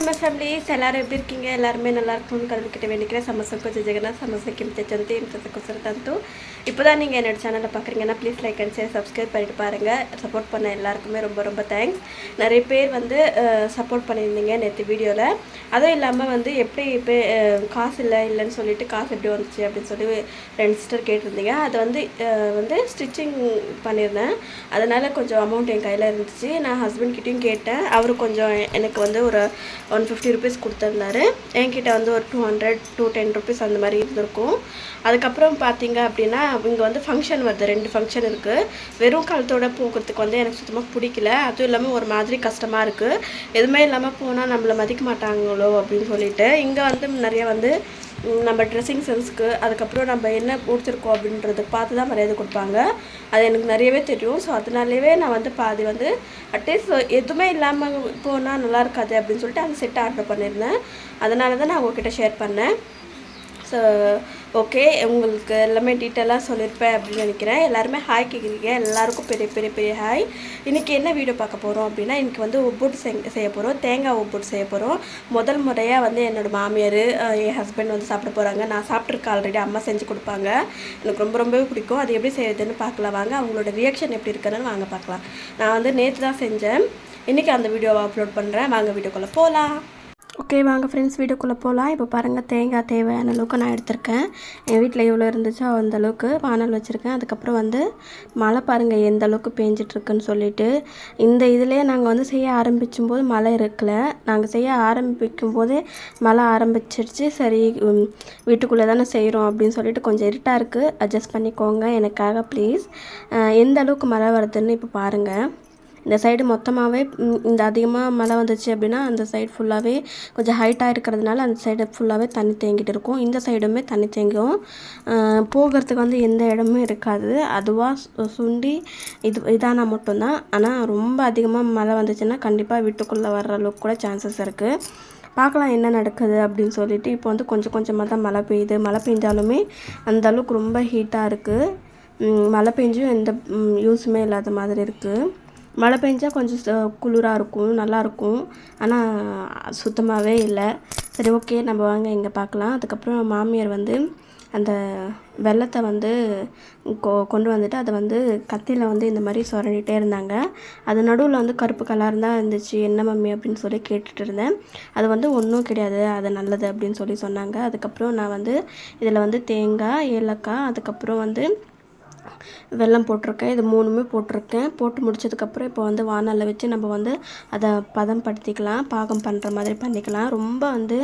நம்ம ஃபேமிலிஸ் எல்லாரும் எப்படி இருக்கீங்க? எல்லாருமே நல்லா இருக்கணும்னு கல்விக்கிட்ட வேண்டிக்கிறேன். சமசக்கு ஜெகநாத் சமசக்கிம் தச்சந்தி இம்சத்துக்கு தந்து. இப்போ தான் நீங்கள் என்னோடய சேனலில் பார்க்குறீங்கன்னா please like and share subscribe பண்ணிட்டு பாருங்கள் சப்போர்ட் பண்ண எல்லாருக்குமே ரொம்ப ரொம்ப தேங்க்ஸ் நிறைய பேர் வந்து சப்போர்ட் பண்ணியிருந்தீங்க நேற்று வீடியோவில் அதுவும் இல்லாமல் வந்து எப்படி இப்போ காசு இல்லை இல்லைன்னு சொல்லிட்டு காசு எப்படி வந்துச்சு அப்படின்னு சொல்லி ரெண்டு சிஸ்டர் கேட்டிருந்தீங்க. அது வந்து வந்து ஸ்டிச்சிங் பண்ணியிருந்தேன். அதனால் கொஞ்சம் அமௌண்ட் என் கையில் இருந்துச்சு. நான் ஹஸ்பண்ட் கிட்டேயும் கேட்டேன். அவர் கொஞ்சம் எனக்கு வந்து ஒரு ஒன் ஃபிஃப்டி ருபீஸ் கொடுத்துருந்தாரு. என்கிட்ட வந்து ஒரு two hundred two ten rupees அந்த மாதிரி இருந்திருக்கும். அதுக்கப்புறம் பார்த்தீங்க அப்படின்னா இங்கே வந்து ஃபங்க்ஷன் வருது. ரெண்டு ஃபங்க்ஷன் இருக்குது வெறும் காலத்தோட போகிறதுக்கு வந்து எனக்கு சுத்தமாக பிடிக்கல. அதுவும் இல்லாமல் ஒரு மாதிரி கஷ்டமாக இருக்குது எதுவுமே இல்லாமல் போனால் நம்மளை மதிக்க மாட்டாங்களோ அப்படின்னு சொல்லிட்டு இங்கே வந்து நிறைய வந்து நம்ம ட்ரெஸ்ஸிங் சென்ஸ்க்கு அதுக்கப்புறம் நம்ம என்ன கொடுத்துருக்கோம் அப்படின்றத பார்த்து தான் மரியாதை கொடுப்பாங்க. அது எனக்கு நிறையவே தெரியும். ஸோ அதனாலேயே நான் வந்து பாதி வந்து அட்லீஸ்ட் எதுவுமே இல்லாமல் போனால் நல்லா இருக்காது அப்படின்னு சொல்லிட்டு அந்த செட் ஆர்டர் பண்ணியிருந்தேன். அதனால தான் நான் உங்ககிட்ட ஷேர் பண்ணேன். ஸோ ஓகே உங்களுக்கு எல்லாமே டீட்டெயிலாக சொல்லியிருப்பேன் அப்படின்னு நினைக்கிறேன். எல்லாருமே ஹாய் கேட்குறீங்க எல்லாருக்கும் பெரிய பெரிய பெரிய ஹாய் இன்றைக்கி என்ன வீடியோ பார்க்க போகிறோம் அப்படின்னா இன்றைக்கி வந்து ஒப்பூட் செங் செய்ய போகிறோம் தேங்காய் ஒப்பூட் செய்ய போகிறோம் முதல் முறையாக வந்து என்னோடய மாமியார் என் ஹஸ்பண்ட் வந்து சாப்பிட போகிறாங்க நான் சாப்பிட்ருக்கேன் ஆல்ரெடி அம்மா செஞ்சு கொடுப்பாங்க. எனக்கு ரொம்ப ரொம்பவே பிடிக்கும். அது எப்படி செய்யறதுன்னு பார்க்கலாம். வாங்க அவங்களோட ரியாக்ஷன் எப்படி இருக்குன்னு வாங்க பார்க்கலாம். நான் வந்து நேற்று தான் செஞ்சேன். இன்றைக்கி அந்த வீடியோவை அப்லோட் பண்ணுறேன் வாங்க வீடியோக்குள்ளே போகலாம் ஓகே வாங்க ஃப்ரெண்ட்ஸ் வீடியோக்குள்ளே போகலாம் இப்போ பாருங்கள் தேங்காய் தேவையான அளவுக்கு நான் எடுத்திருக்கேன். என் வீட்டில் எவ்வளோ இருந்துச்சோ அந்த அளவுக்கு வானல் வச்சுருக்கேன். அதுக்கப்புறம் வந்து மழை பாருங்கள் எந்த அளவுக்கு பேஞ்சிட்ருக்குன்னு சொல்லிட்டு. இந்த இதிலே நாங்கள் வந்து செய்ய ஆரம்பிக்கும் போது மழை இருக்கல. நாங்கள் செய்ய ஆரம்பிக்கும் போதே மழை ஆரம்பிச்சிருச்சு. சரி வீட்டுக்குள்ளே தானே செய்கிறோம் அப்படின்னு சொல்லிட்டு கொஞ்சம் இருட்டாக இருக்குது அட்ஜஸ்ட் பண்ணிக்கோங்க எனக்காக ப்ளீஸ் எந்த அளவுக்கு மழை வருதுன்னு இப்போ பாருங்கள் இந்த சைடு மொத்தமாகவே இந்த அதிகமாக மழை வந்துச்சு அப்படின்னா அந்த சைடு ஃபுல்லாகவே கொஞ்சம் ஹைட்டாக இருக்கிறதுனால அந்த சைடு ஃபுல்லாகவே தண்ணி தேங்கிட்டு இருக்கும். இந்த சைடுமே தண்ணி தேங்கும். போகிறதுக்கு வந்து எந்த இடமும் இருக்காது. அதுவாக சுண்டி இது இதானா மட்டும்தான். ஆனால் ரொம்ப அதிகமாக மழை வந்துச்சுன்னா கண்டிப்பாக வீட்டுக்குள்ளே வர்ற அளவுக்கு கூட சான்சஸ் இருக்குது பார்க்கலாம் என்ன நடக்குது அப்படின்னு சொல்லிட்டு இப்போ வந்து கொஞ்சம் கொஞ்சமாக தான் மழை பெய்யுது. மழை பெஞ்சாலுமே அந்த அளவுக்கு ரொம்ப ஹீட்டாக இருக்குது மழை பெஞ்சும் எந்த யூஸுமே இல்லாத மாதிரி இருக்குது மழை பெஞ்சால் கொஞ்சம் ச- இருக்கும் நல்லாயிருக்கும் ஆனால் சுத்தமாகவே இல்லை. சரி ஓகே நம்ம வாங்க இங்கே பார்க்கலாம் அதுக்கப்புறம் மாமியார் வந்து அந்த வெள்ளத்தை வந்து கொ கொண்டு வந்துட்டு அதை வந்து கத்தியில் வந்து இந்த மாதிரி சுரண்டிகிட்டே இருந்தாங்க. அது நடுவில் வந்து கருப்பு கலர் தான் இருந்துச்சு. என்ன மம்மி அப்படின்னு சொல்லி கேட்டுட்டு இருந்தேன். அது வந்து ஒன்றும் கிடையாது. அது நல்லது அப்படின்னு சொல்லி சொன்னாங்க. அதுக்கப்புறம் நான் வந்து இதில் வந்து தேங்காய் ஏலக்காய் அதுக்கப்புறம் வந்து வெல்லம் போட்டிருக்கேன் இது மூணுமே போட்டிருக்கேன். போட்டு முடிச்சதுக்கப்புறம் இப்போ வந்து வானலில் வச்சு நம்ம வந்து அதை பதம் படுத்திக்கலாம் பாகம் பண்ணுற மாதிரி பண்ணிக்கலாம். ரொம்ப வந்து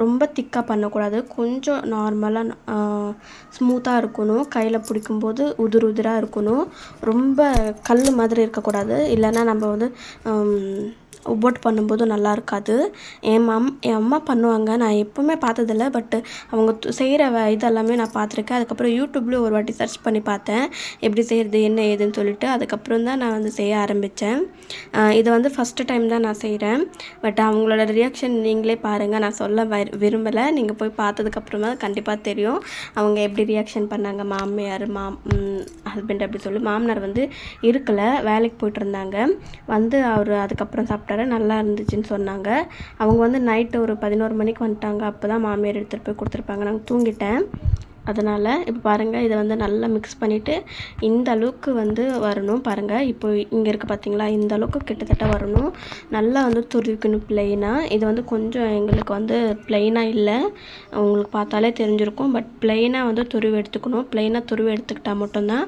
ரொம்ப திக்காக பண்ணக்கூடாது. கொஞ்சம் நார்மலாக ஸ்மூத்தாக இருக்கணும். கையில் பிடிக்கும்போது உதிர் உதிராக இருக்கணும். ரொம்ப கல் மாதிரி இருக்கக்கூடாது. இல்லைன்னா நம்ம வந்து ஒவ்வொட்டு பண்ணும்போது நல்லா இருக்காது என் மம் என் அம்மா பண்ணுவாங்க. நான் எப்போவுமே பார்த்ததில்ல. பட்டு அவங்க து- செய்கிற வ இதெல்லாமே நான் பார்த்துருக்கேன். அதுக்கப்புறம் யூடியூப்லேயும் ஒரு வாட்டி சர்ச் பண்ணி பார்த்தேன். எப்படி செய்கிறது என்ன ஏதுன்னு சொல்லிட்டு அதுக்கப்புறம் தான் நான் வந்து செய்ய ஆரம்பித்தேன். இதை வந்து ஃபஸ்ட்டு டைம் தான் நான் செய்கிறேன். பட் அவங்களோட ரியாக்ஷன் நீங்களே பாருங்கள் நான் சொல்ல வ- விரும்பலை. நீங்கள் போய் பார்த்ததுக்கப்புறமா கண்டிப்பாக தெரியும். அவங்க எப்படி ரியாக்ஷன் பண்ணாங்க. மாமியார் மாம் ஹஸ்பண்ட் அப்படி சொல்லி மாமனார் வந்து இருக்கலை. வேலைக்கு போயிட்டு இருந்தாங்க. வந்து அவர் அதுக்கப்புறம் சாப்பிட்டாரு நல்லா இருந்துச்சுன்னு சொன்னாங்க. அவங்க வந்து நைட்டு ஒரு பதினோரு மணிக்கு வந்துட்டாங்க. அப்போ தான் மாமியார் எடுத்துகிட்டு போய் கொடுத்துருப்பாங்க. நாங்கள் தூங்கிட்டேன். அதனால் இப்போ பாருங்கள் இதை வந்து நல்லா மிக்ஸ் பண்ணிவிட்டு இந்த அளவுக்கு வந்து வரணும் பாருங்கள் இப்போ இங்கே இருக்க பார்த்தீங்களா இந்த அளவுக்கு கிட்டத்தட்ட வரணும். நல்லா வந்து துருவிக்கணும் பிளெயினாக இது வந்து கொஞ்சம் எங்களுக்கு வந்து பிளெயினாக இல்லை. உங்களுக்கு பார்த்தாலே தெரிஞ்சிருக்கும். பட் பிளெயினாக வந்து துருவி எடுத்துக்கணும். பிளெயினாக துருவி எடுத்துக்கிட்டால் மட்டும்தான்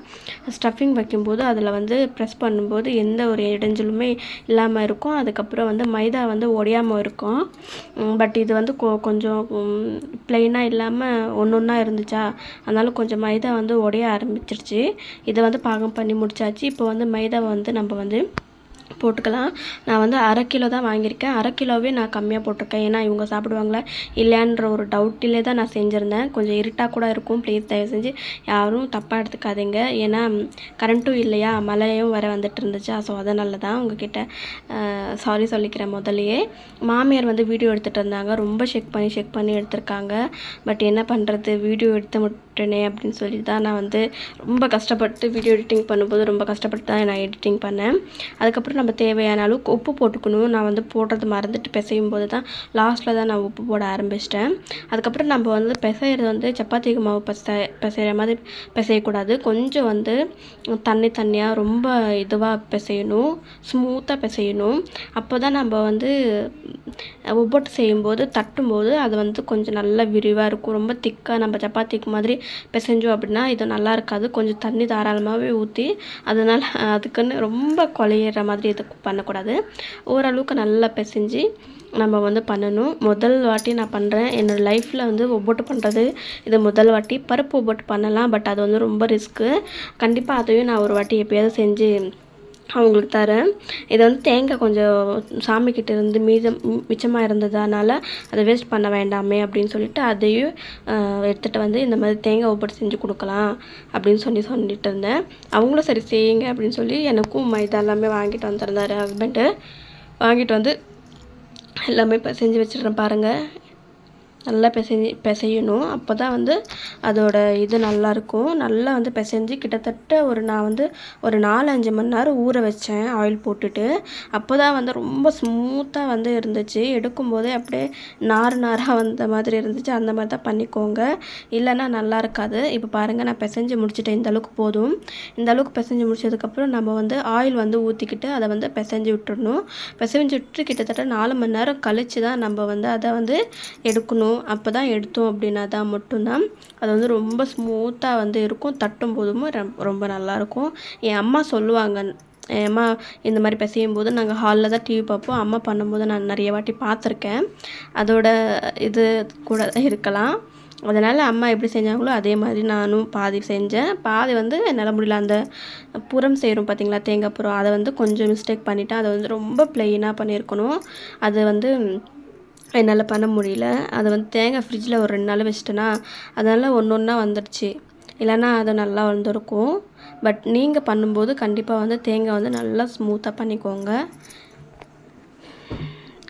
ஸ்டஃபிங் வைக்கும்போது அதில் வந்து ப்ரெஸ் பண்ணும்போது எந்த ஒரு இடைஞ்சலுமே இல்லாமல் இருக்கும். அதுக்கப்புறம் வந்து மைதா வந்து உடையாமல் இருக்கும். பட் இது வந்து கொஞ்சம் பிளெயினாக இல்லாமல் ஒன்று ஒன்றா இருந்துச்சா? அதனால் கொஞ்சம் மைதா வந்து உடைய ஆரம்பிச்சிருச்சு. இதை வந்து பாகம் பண்ணி முடிச்சாச்சு. இப்போ வந்து மைதாவை வந்து நம்ம வந்து போட்டுக்கலாம். நான் வந்து அரை கிலோ தான் வாங்கியிருக்கேன். அரை கிலோவே நான் கம்மியாக போட்டிருக்கேன். ஏன்னா இவங்க சாப்பிடுவாங்களா. இல்லையான்ற ஒரு டவுட்டிலே தான் நான் செஞ்சுருந்தேன். கொஞ்சம் இருட்டாக கூட இருக்கும். ப்ளீஸ் தயவு செஞ்சு யாரும் தப்பாக எடுத்துக்காதீங்க. ஏன்னா கரண்ட்டும் இல்லையா? மழையும் வர வந்துட்டு இருந்துச்சா? ஸோ அதனால தான் உங்ககிட்ட சாரி சொல்லிக்கிறேன் முதல்லையே. மாமியார் வந்து வீடியோ எடுத்துகிட்டு இருந்தாங்க. ரொம்ப செக் பண்ணி செக் பண்ணி எடுத்திருக்காங்க. பட் என்ன பண்ணுறது வீடியோ எடுத்து விட்டனே அப்படின்னு சொல்லி தான் நான் வந்து ரொம்ப கஷ்டப்பட்டு வீடியோ எடிட்டிங் பண்ணும்போது ரொம்ப கஷ்டப்பட்டு தான் நான் எடிட்டிங் பண்ணேன். அதுக்கப்புறம் நம்ம தேவையான அளவுக்கு உப்பு போட்டுக்கணும். நான் வந்து போடுறது மறந்துட்டு பிசையும் போது தான் லாஸ்ட்டில் தான் நான் உப்பு போட ஆரம்பிச்சிட்டேன். அதுக்கப்புறம் நம்ம வந்து பிசைகிறது வந்து சப்பாத்திக்கு மாவு பிசை பிசைகிற மாதிரி பிசையக்கூடாது. கொஞ்சம் வந்து தண்ணி தண்ணியாக ரொம்ப இதுவாக பிசையணும். ஸ்மூத்தாக பிசையணும். அப்போ தான் நம்ம வந்து ஒவ்வொட்டு செய்யும்போது தட்டும்போது அது வந்து கொஞ்சம் நல்லா விரிவாக இருக்கும். ரொம்ப திக்காக நம்ம சப்பாத்திக்கு மாதிரி பிசைஞ்சோம் அப்படின்னா இது நல்லா இருக்காது. கொஞ்சம் தண்ணி தாராளமாகவே ஊற்றி அதனால் அதுக்குன்னு ரொம்ப குழையிற மாதிரி இது பண்ணக்கூடாது. ஓரளவுக்கு நல்லா பிசைஞ்சு நம்ம வந்து பண்ணணும். முதல் வாட்டி நான் பண்ணுறேன் என்னோடய லைஃப்பில் வந்து ஒவ்வொட்டு பண்ணுறது இது முதல் வாட்டி. பருப்பு ஒவ்வொட்டு பண்ணலாம் பட் அது வந்து ரொம்ப ரிஸ்க்கு கண்டிப்பாக அதையும் நான் ஒரு வாட்டி எப்போயாவது செஞ்சு அவங்களுக்கு தரேன். இதை வந்து தேங்காய் கொஞ்சம் சாமிக்கிட்ட இருந்து மீதம் மிச்சமாக இருந்ததுனால அதை வேஸ்ட் பண்ண வேண்டாமே அப்படின்னு சொல்லிட்டு அதையும் எடுத்துகிட்டு வந்து இந்த மாதிரி தேங்காய் ஒப்பட்டு செஞ்சு கொடுக்கலாம் அப்படின்னு சொல்லி சொல்லிட்டு இருந்தேன். அவங்களும் சரி செய்யுங்க அப்படின்னு சொல்லி எனக்கும் மைதா எல்லாமே வாங்கிட்டு வந்துருந்தார் ஹஸ்பண்டு வாங்கிட்டு வந்து எல்லாமே இப்போ செஞ்சு வச்சிடுறேன் பாருங்கள் நல்லா பிசைஞ்சு பிசையணும். அப்போ தான் வந்து அதோட இது நல்லாயிருக்கும் நல்லா வந்து பிசைஞ்சு கிட்டத்தட்ட ஒரு நான் வந்து ஒரு நாலு அஞ்சு மணி நேரம் ஊற வச்சேன் ஆயில் போட்டுட்டு. அப்போ தான் வந்து ரொம்ப ஸ்மூத்தாக வந்து இருந்துச்சு. எடுக்கும்போதே அப்படியே நார் நாராக வந்த மாதிரி இருந்துச்சு. அந்த மாதிரி தான் பண்ணிக்கோங்க. இல்லைன்னா நல்லா இருக்காது. இப்போ பாருங்கள் நான் பிசைஞ்சு முடிச்சுட்டேன். இந்த அளவுக்கு போதும். இந்த அளவுக்கு பிசைஞ்சு முடிச்சதுக்கப்புறம் நம்ம வந்து ஆயில் வந்து ஊற்றிக்கிட்டு அதை வந்து பிசைஞ்சு விட்டுடணும் பிசைஞ்சு விட்டு கிட்டத்தட்ட நாலு மணி நேரம் கழித்து தான் நம்ம வந்து அதை வந்து எடுக்கணும். எடுக்கணும் அப்போ தான் எடுத்தோம் அப்படின்னா தான் மட்டும்தான். அது வந்து ரொம்ப ஸ்மூத்தாக வந்து இருக்கும். தட்டும் போதும் ரொம்ப நல்லாயிருக்கும். என் அம்மா சொல்லுவாங்க என் அம்மா இந்த மாதிரி பிசையும் போது நாங்கள் ஹாலில் தான் டிவி பார்ப்போம். அம்மா பண்ணும்போது நான் நிறைய வாட்டி பார்த்துருக்கேன். அதோட இது கூட இருக்கலாம். அதனால் அம்மா எப்படி செஞ்சாங்களோ அதே மாதிரி நானும் பாதி செஞ்சேன். பாதி வந்து என்னால் முடியல. அந்த புறம் செய்கிறோம் பார்த்தீங்களா தேங்காய் புறம் அதை வந்து கொஞ்சம் மிஸ்டேக் பண்ணிவிட்டேன் அதை வந்து ரொம்ப ப்ளெயினாக பண்ணியிருக்கணும். அது வந்து என்னால் பண்ண முடியல. அதை வந்து தேங்காய் ஃப்ரிட்ஜில் ஒரு ரெண்டு நாள் வச்சிட்டேன்னா அதனால் ஒன்று ஒன்றா வந்துடுச்சு இல்லைன்னா அது நல்லா வந்திருக்கும். பட் நீங்கள் பண்ணும்போது கண்டிப்பாக வந்து தேங்காய் வந்து நல்லா ஸ்மூத்தாக பண்ணிக்கோங்க.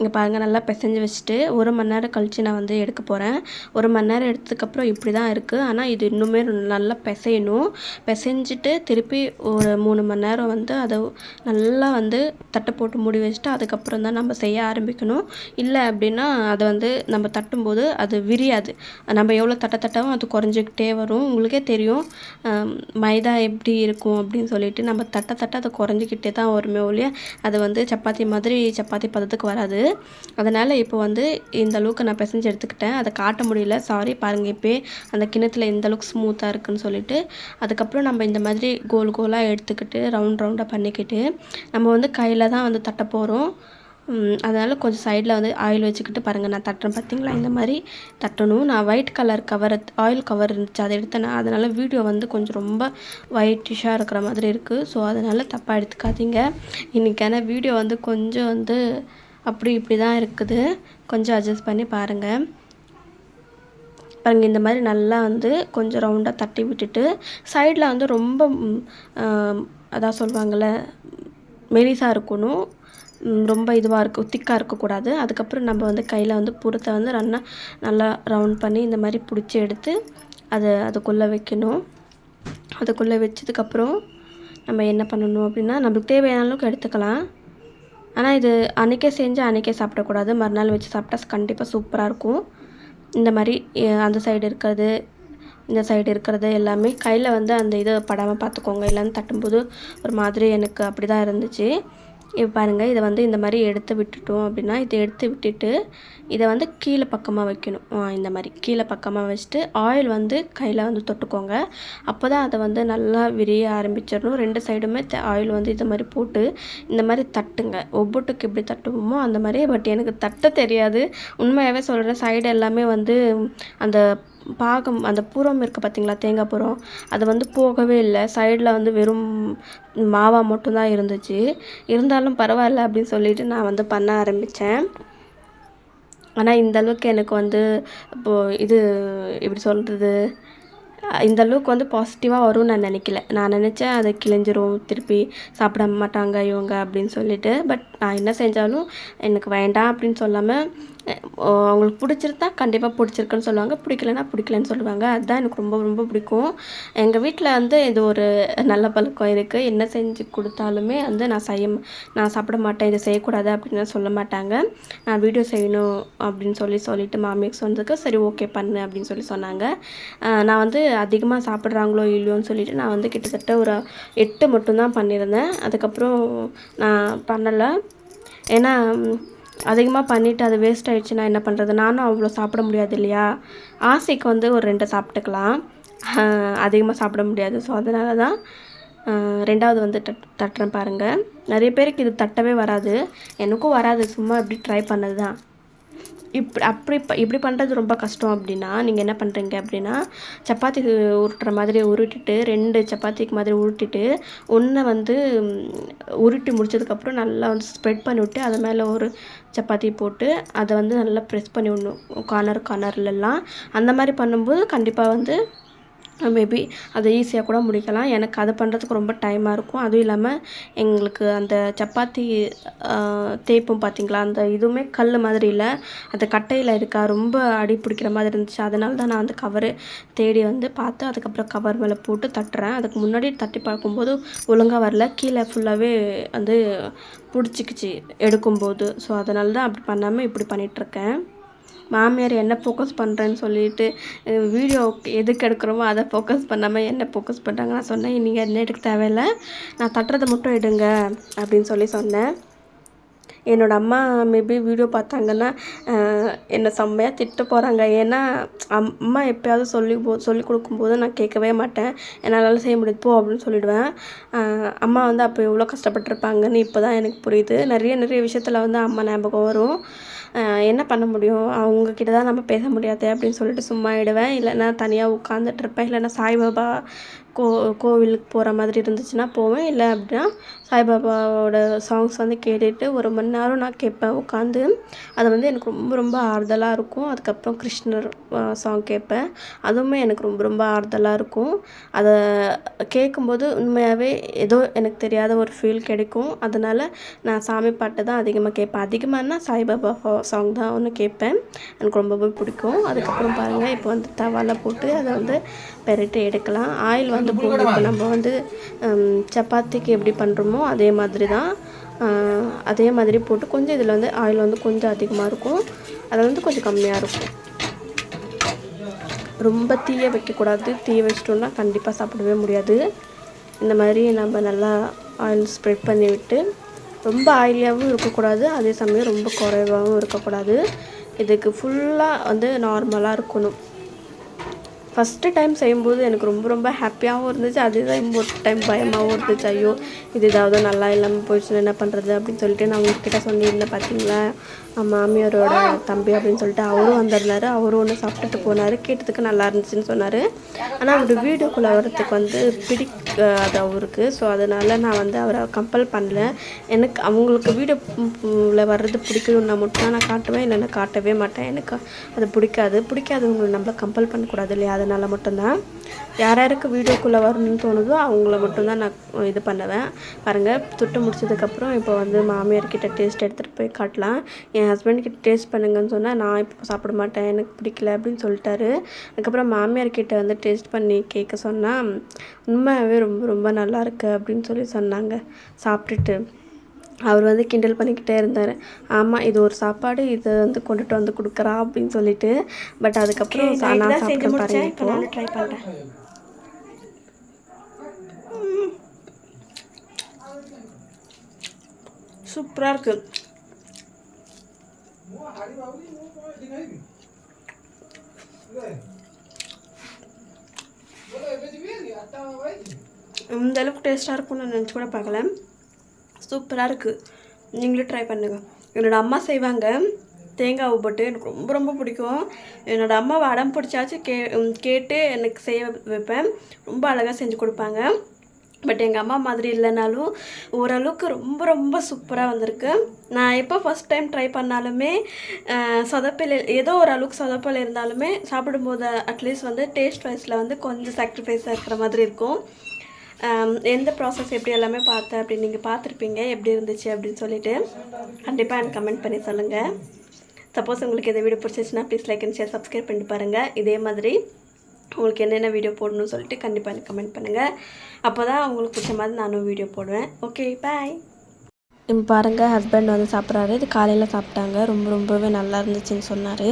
இங்கே பாருங்கள் நல்லா பிசைஞ்சு வச்சுட்டு ஒரு மணி நேரம் கழித்து நான் வந்து எடுக்க போகிறேன் ஒரு மணி நேரம் எடுத்ததுக்கப்புறம் இப்படி தான் இருக்குது ஆனால் இது இன்னுமே நல்லா பிசையணும். பிசைஞ்சிட்டு திருப்பி ஒரு மூணு மணி நேரம் வந்து அதை நல்லா வந்து தட்டை போட்டு மூடி வச்சுட்டு அதுக்கப்புறம் தான் நம்ம செய்ய ஆரம்பிக்கணும். இல்லை அப்படின்னா அதை வந்து நம்ம தட்டும்போது அது விரியாது. நம்ம எவ்வளோ தட்ட தட்டவும் அது குறைஞ்சிக்கிட்டே வரும். உங்களுக்கே தெரியும். மைதா எப்படி இருக்கும் அப்படின்னு சொல்லிட்டு நம்ம தட்ட தட்ட அது குறைஞ்சிக்கிட்டே தான் வருமே ஒழிய அது வந்து சப்பாத்தி மாதிரி சப்பாத்தி பதத்துக்கு வராது. அதனால் இப்போ வந்து இந்த அளவுக்கு நான் பிசைஞ்சு எடுத்துக்கிட்டேன். அதை காட்ட முடியல. சாரி பாருங்கள் இப்போ அந்த கிணத்துல இந்த அளவுக்கு ஸ்மூத்தாக இருக்குன்னு சொல்லிட்டு. அதுக்கப்புறம் நம்ம இந்த மாதிரி கோல் கோலாக எடுத்துக்கிட்டு ரவுண்ட் ரவுண்டாக பண்ணிக்கிட்டு நம்ம வந்து கையில் தான் வந்து தட்ட போகிறோம் அதனால் கொஞ்சம் சைடில் வந்து ஆயில் வச்சுக்கிட்டு பாருங்கள் நான் தட்டுறேன். பார்த்தீங்களா இந்த மாதிரி தட்டணும். நான் white colour cover oil cover இருந்துச்சு அதை எடுத்தேன் அதனால் வீடியோ வந்து கொஞ்சம் ரொம்ப ஒயிட்டிஷாக இருக்கிற மாதிரி இருக்குது ஸோ அதனால் தப்பாக எடுத்துக்காதீங்க. இன்றைக்கான வீடியோ வந்து கொஞ்சம் வந்து அப்படி இப்படி தான் இருக்குது. கொஞ்சம் அட்ஜஸ்ட் பண்ணி பாருங்கள் பாருங்கள் இந்த மாதிரி நல்லா வந்து கொஞ்சம் ரவுண்டாக தட்டி விட்டுட்டு சைடில் வந்து ரொம்ப அதான் சொல்லுவாங்கள்ல மெலிசாக இருக்கணும். ரொம்ப இதுவாக இருக்கும் திக்காக இருக்கக்கூடாது. அதுக்கப்புறம் நம்ம வந்து கையில் வந்து புறத்தை வந்து ரன்னாக நல்லா ரவுண்ட் பண்ணி இந்த மாதிரி பிடிச்சி எடுத்து அதை அதுக்குள்ளே வைக்கணும். அதுக்குள்ளே வச்சதுக்கப்புறம் நம்ம என்ன பண்ணணும் அப்படின்னா நம்மளுக்கு தேவையான அளவுக்கு எடுத்துக்கலாம். ஆனால் இது அன்றைக்கே செஞ்சு அன்றைக்கே சாப்பிடக்கூடாது. மறுநாள் வச்சு சாப்பிட்டா கண்டிப்பாக சூப்பராக இருக்கும். இந்த மாதிரி அந்த சைடு இருக்கிறது இந்த சைடு இருக்கிறது எல்லாமே கையில் வந்து அந்த இதை படாமல் பார்த்துக்கோங்க. இல்லைன்னு தட்டும்போது ஒரு மாதிரி எனக்கு அப்படி தான் இருந்துச்சு. இப்போ பாருங்கள் இதை வந்து இந்த மாதிரி எடுத்து விட்டுட்டோம் அப்படின்னா இதை எடுத்து விட்டுட்டு இதை வந்து கீழே பக்கமாக வைக்கணும். இந்த மாதிரி கீழே பக்கமாக வச்சுட்டு ஆயில் வந்து கையில் வந்து தொட்டுக்கோங்க. அப்போ தான் அதை வந்து நல்லா விரிய ஆரம்பிச்சிடணும். ரெண்டு சைடுமே ஆயில் வந்து இந்த மாதிரி போட்டு இந்த மாதிரி தட்டுங்க. ஒவ்வொட்டுக்கு எப்படி தட்டுவோமோ அந்த மாதிரி பட் எனக்கு தட்ட தெரியாது. உண்மையாகவே சொல்கிறேன் சைடு எல்லாமே வந்து அந்த பாகம் அந்த புறம் இருக்குது பார்த்தீங்களா தேங்காய் புறம் அது வந்து போகவே இல்லை. சைடில் வந்து வெறும் மாவாக மட்டும்தான் இருந்துச்சு. இருந்தாலும் பரவாயில்ல அப்படின்னு சொல்லிட்டு நான் வந்து பண்ண ஆரம்பித்தேன் ஆனால் இந்த அளவுக்கு எனக்கு வந்து இப்போது இது எப்படி சொல்கிறது இந்த அளவுக்கு வந்து பாசிட்டிவாக வரும்னு நான் நினைக்கல. நான் நினச்சேன் அதை கிழிஞ்சிரும் திருப்பி சாப்பிட மாட்டாங்க இவங்க அப்படின்னு சொல்லிட்டு. பட் நான் என்ன செஞ்சாலும் எனக்கு வேண்டாம் அப்படின்னு சொல்லாமல் அவங்களுக்கு பிடிச்சிருந்தா கண்டிப்பாக பிடிச்சிருக்குன்னு சொல்லுவாங்க. பிடிக்கலனா பிடிக்கலன்னு சொல்லுவாங்க. அதுதான் எனக்கு ரொம்ப ரொம்ப பிடிக்கும். எங்கள் வீட்டில் வந்து இது ஒரு நல்ல பழக்கம் இருக்குது என்ன செஞ்சு கொடுத்தாலுமே வந்து நான் செய்ய நான் சாப்பிட மாட்டேன் இதை செய்யக்கூடாது அப்படின்னு சொல்ல மாட்டாங்க. நான் வீடியோ செய்யணும் அப்படின்னு சொல்லி சொல்லிட்டு மாமிக்கு சொன்னதுக்கு சரி ஓகே பண்ணு அப்படின்னு சொல்லி சொன்னாங்க. நான் வந்து அதிகமாக சாப்பிட்றாங்களோ இல்லையோன்னு சொல்லிட்டு நான் வந்து கிட்டத்தட்ட ஒரு எட்டு மட்டும்தான் பண்ணியிருந்தேன். அதுக்கப்புறம் நான் பண்ணலை. ஏன்னா அதிகமாக பண்ணிவிட்டு அது வேஸ்ட் ஆகிடுச்சுன்னா என்ன பண்ணுறது நானும் அவ்வளோ சாப்பிட முடியாது இல்லையா? ஆசைக்கு வந்து ஒரு ரெண்டை சாப்பிட்டுக்கலாம். அதிகமாக சாப்பிட முடியாது. ஸோ அதனால தான் ரெண்டாவது வந்து தட் தட்டுறேன் பாருங்கள் நிறைய பேருக்கு இது தட்டவே வராது. எனக்கும் வராது. சும்மா இப்படி ட்ரை பண்ணது தான் இப்படி அப்படி இப்படி பண்ணுறது ரொம்ப கஷ்டம் அப்படின்னா நீங்கள் என்ன பண்ணுறீங்க அப்படின்னா சப்பாத்தி உருட்டுற மாதிரி உருட்டிட்டு ரெண்டு சப்பாத்திக்கு மாதிரி உருட்டிட்டு ஒன்றை வந்து உருட்டி முடிச்சதுக்கப்புறம் நல்லா வந்து ஸ்ப்ரெட் பண்ணிவிட்டு அது மேலே ஒரு சப்பாத்தி போட்டு அதை வந்து நல்லா ப்ரெஸ் பண்ணி விடணும். கார்னர் கார்னர்லலாம் அந்த மாதிரி பண்ணும்போது கண்டிப்பாக வந்து மேபி அதை ஈஸியாக கூட முடிக்கலாம். எனக்கு அதை பண்ணுறதுக்கு ரொம்ப டைமாக இருக்கும். அதுவும் இல்லாமல் எங்களுக்கு அந்த சப்பாத்தி தேய்ப்போம் பார்த்திங்களா அந்த இதுவுமே கல் மாதிரி இல்லை. அந்த கட்டையில் இருக்கா ரொம்ப அடி பிடிக்கிற மாதிரி இருந்துச்சு. அதனால தான் நான் அந்த கவரு தேடி வந்து பார்த்து அதுக்கப்புறம் கவர் மேலே போட்டு தட்டுறேன். அதுக்கு முன்னாடி தட்டி பார்க்கும்போது ஒழுங்காக வரல. கீழே ஃபுல்லாகவே வந்து பிடிச்சிக்கிச்சு எடுக்கும்போது. ஸோ அதனால தான் அப்படி பண்ணாமல் இப்படி பண்ணிகிட்ருக்கேன் மாமியார் என்ன ஃபோக்கஸ் பண்ணுறேன்னு சொல்லிட்டு வீடியோ எதுக்கு எடுக்கிறோமோ அதை ஃபோக்கஸ் பண்ணாமல் என்ன ஃபோக்கஸ் பண்ணுறாங்க நான் சொன்னேன் நீங்கள் என்ன எடுக்க தேவையில்லை. நான் தட்டுறதை மட்டும் எடுங்க அப்படின்னு சொல்லி சொன்னேன். என்னோடய அம்மா மேபி வீடியோ பார்த்தாங்கன்னா என்னை செம்மையாக திட்ட போகிறாங்க ஏன்னா அம்மா எப்போயாவது சொல்லி போ சொல்லி கொடுக்கும்போது நான் கேட்கவே மாட்டேன். என்னால் செய்ய முடியாது போ அப்படின்னு சொல்லிடுவேன். அம்மா வந்து அப்போ எவ்வளோ கஷ்டப்பட்டுருப்பாங்கன்னு இப்போ தான் எனக்கு புரியுது. நிறைய நிறைய விஷயத்தில் வந்து அம்மா ஞாபகம் வரும். என்ன பண்ண முடியும்? அவங்கக்கிட்ட தான் நம்ம பேச முடியாது அப்படின்னு சொல்லிட்டு சும்மா ஆகிடுவேன் இல்லைன்னா தனியாக உட்காந்துட்ருப்பேன் இல்லைன்னா சாய்பாபா கோ கோவிலுக்கு போகிற மாதிரி இருந்துச்சுன்னா போவேன். இல்லை அப்படின்னா சாய்பாபாவோட சாங்ஸ் வந்து கேட்டுட்டு ஒரு மணி நேரம் நான் கேட்பேன் உட்காந்து. அது வந்து எனக்கு ரொம்ப ரொம்ப ஆறுதலாக இருக்கும். அதுக்கப்புறம் கிருஷ்ணர் சாங் கேட்பேன். அதுவுமே எனக்கு ரொம்ப ரொம்ப ஆறுதலாக இருக்கும். அதை கேட்கும்போது உண்மையாகவே ஏதோ எனக்கு தெரியாத ஒரு ஃபீல் கிடைக்கும். அதனால் நான் சாமி பாட்டு தான் அதிகமாக கேட்பேன். அதிகமாகனா சாய்பாபா சாங் தான் ஒன்று கேட்பேன். எனக்கு ரொம்பவே பிடிக்கும். அதுக்கப்புறம் பாருங்கள் இப்போ வந்து தவாலை போட்டு அதை வந்து பெரட்டி எடுக்கலாம். ஆயில் வந்து போட்டு நம்ம வந்து சப்பாத்திக்கு எப்படி பண்ணுறோமோ அதே மாதிரி தான் அதே மாதிரி போட்டு கொஞ்சம் இதில் வந்து ஆயில் வந்து கொஞ்சம் அதிகமாக இருக்கும். அதில் வந்து கொஞ்சம் கம்மியாக இருக்கும். ரொம்ப தீய வைக்கக்கூடாது. தீய வச்சிட்டோம்னா கண்டிப்பாக சாப்பிடவே முடியாது. இந்த மாதிரி நம்ம நல்லா ஆயில் ஸ்ப்ரெட் பண்ணி விட்டு ரொம்ப ஆயிலியாகவும் இருக்கக்கூடாது. அதே சமயம் ரொம்ப குறைவாகவும் இருக்கக்கூடாது. இதுக்கு ஃபுல்லாக வந்து நார்மலாக இருக்கணும். ஃபஸ்ட்டு டைம் செய்யும்போது எனக்கு ரொம்ப ரொம்ப ஹாப்பியாகவும் இருந்துச்சு. அதே டைம் ஒரு டைம் பயமாகவும் இருந்துச்சு. ஐயோ இது ஏதாவது நல்லா இல்லாமல் போயிடுச்சுன்னா என்ன பண்ணுறது அப்படின்னு சொல்லிட்டு நான் உங்ககிட்ட சொல்லியிருந்தேன் பார்த்தீங்களா மாமியாரோட தம்பி அப்படின்னு சொல்லிட்டு அவரும் வந்திருந்தார். அவரும் ஒன்று சாப்பிட்டுட்டு போனார். கேட்டதுக்கு நல்லா இருந்துச்சுன்னு சொன்னார். ஆனால் அவர் வீடியோக்குள்ளே வரத்துக்கு வந்து பிடிக்காது அவருக்கு. ஸோ அதனால் நான் வந்து அவரை கம்பல் பண்ணல. எனக்கு அவங்களுக்கு வீடியோவில் வர்றது பிடிக்கணும்னா மட்டும் தான் நான் காட்டுவேன். இல்லைன்னா காட்டவே மாட்டேன். எனக்கு அது பிடிக்காது. பிடிக்காதவங்களை நம்மள கம்பல் பண்ணக்கூடாது இல்லையா? அதனால் மட்டும்தான். யார் யாருக்கு வீடியோக்குள்ளே வரணும்னு தோணுதோ அவங்கள மட்டும்தான் நான் இது பண்ணுவேன். பாருங்கள் துட்டு முடிச்சதுக்கப்புறம் இப்போ வந்து மாமியார்கிட்ட டேஸ்ட் எடுத்துகிட்டு போய் காட்டலாம். என் ஹஸ்பண்ட்கிட்ட டேஸ்ட் பண்ணுங்கன்னு சொன்னால் நான் இப்போ சாப்பிட மாட்டேன் எனக்கு பிடிக்கல அப்படின்னு சொல்லிட்டாரு. அதுக்கப்புறம் மாமியார்கிட்ட வந்து டேஸ்ட் பண்ணி கேட்க சொன்னால் உண்மையாகவே ரொம்ப ரொம்ப நல்லா இருக்குது அப்படின்னு சொல்லி சொன்னாங்க சாப்பிட்டுட்டு. அவர் வந்து கிண்டல் பண்ணிக்கிட்டே இருந்தார். ஆமாம் இது ஒரு சாப்பாடு இதை வந்து கொண்டுட்டு வந்து கொடுக்குறா அப்படின்னு சொல்லிட்டு. பட் அதுக்கப்புறம் நான் சாப்பிட்டு பாருங்க இப்போ ட்ரை பண்ணுறேன் சூப்பராக இருக்குது இந்த அளவுக்கு டேஸ்ட்டாக இருக்கும்னு நான் நினச்சி கூட பார்க்கல. சூப்பராக இருக்குது நீங்களும் ட்ரை பண்ணுங்கள் என்னோடய அம்மா செய்வாங்க. தேங்காய் போட்டு எனக்கு ரொம்ப ரொம்ப பிடிக்கும். என்னோடய அம்மாவை அடம் பிடிச்சாச்சும் கே கேட்டு எனக்கு செய்ய வைப்பேன். ரொம்ப அழகாக செஞ்சு கொடுப்பாங்க. பட் எங்கள் அம்மா மாதிரி இல்லைனாலும் ஓரளவுக்கு ரொம்ப ரொம்ப சூப்பராக வந்திருக்கு. நான் எப்போ ஃபஸ்ட் டைம் ட்ரை பண்ணாலுமே சொதப்பில் ஏதோ ஓரளவுக்கு சொதப்பில் இருந்தாலுமே சாப்பிடும்போது அட்லீஸ்ட் வந்து டேஸ்ட் வைஸில் வந்து கொஞ்சம் சாக்ரிஃபைஸாக இருக்கிற மாதிரி இருக்கும். எந்த ப்ராசஸ் எப்படி எல்லாமே பார்த்தேன் அப்படின்னு நீங்கள் பார்த்துருப்பீங்க. எப்படி இருந்துச்சு அப்படின்னு சொல்லிட்டு கண்டிப்பாக எனக்கு கமெண்ட் பண்ணி சொல்லுங்கள் சப்போஸ் உங்களுக்கு இந்த video பிடிச்சிச்சுன்னா please like and share subscribe பண்ணிட்டு பாருங்கள் இதே மாதிரி உங்களுக்கு என்னென்ன வீடியோ போடணும்னு சொல்லிட்டு கண்டிப்பாக எனக்கு கமெண்ட் பண்ணுங்கள் அப்போ தான் உங்களுக்கு பிடிச்ச மாதிரி நானும் வீடியோ போடுவேன். ஓகே பாய் இப்போ பாருங்கள் ஹஸ்பண்ட் வந்து சாப்பிட்றாரு. இது காலையில் சாப்பிட்டாங்க. ரொம்ப ரொம்பவே நல்லா இருந்துச்சுன்னு சொன்னார்.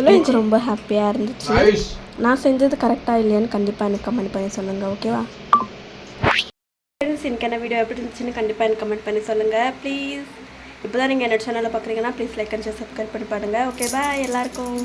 எனக்கு ரொம்ப ஹாப்பியாக இருந்துச்சு. நான் செஞ்சது கரெக்டாக இல்லையான்னு கண்டிப்பாக எனக்கு கமெண்ட் பண்ணி சொல்லுங்கள் ஓகேவா ஃப்ரெண்ட்ஸ் எனக்கான வீடியோ எப்படி இருந்துச்சுன்னு கண்டிப்பாக எனக்கு கமெண்ட் பண்ணி சொல்லுங்கள் ப்ளீஸ் இப்போ தான் நீங்கள் என்னோட சேனலில் பார்க்குறீங்கன்னா ப்ளீஸ் லைக் அண்ட் சப்ஸ்கிரைப் பண்ணி பாருங்கள் ஓகே பாய் எல்லாருக்கும்.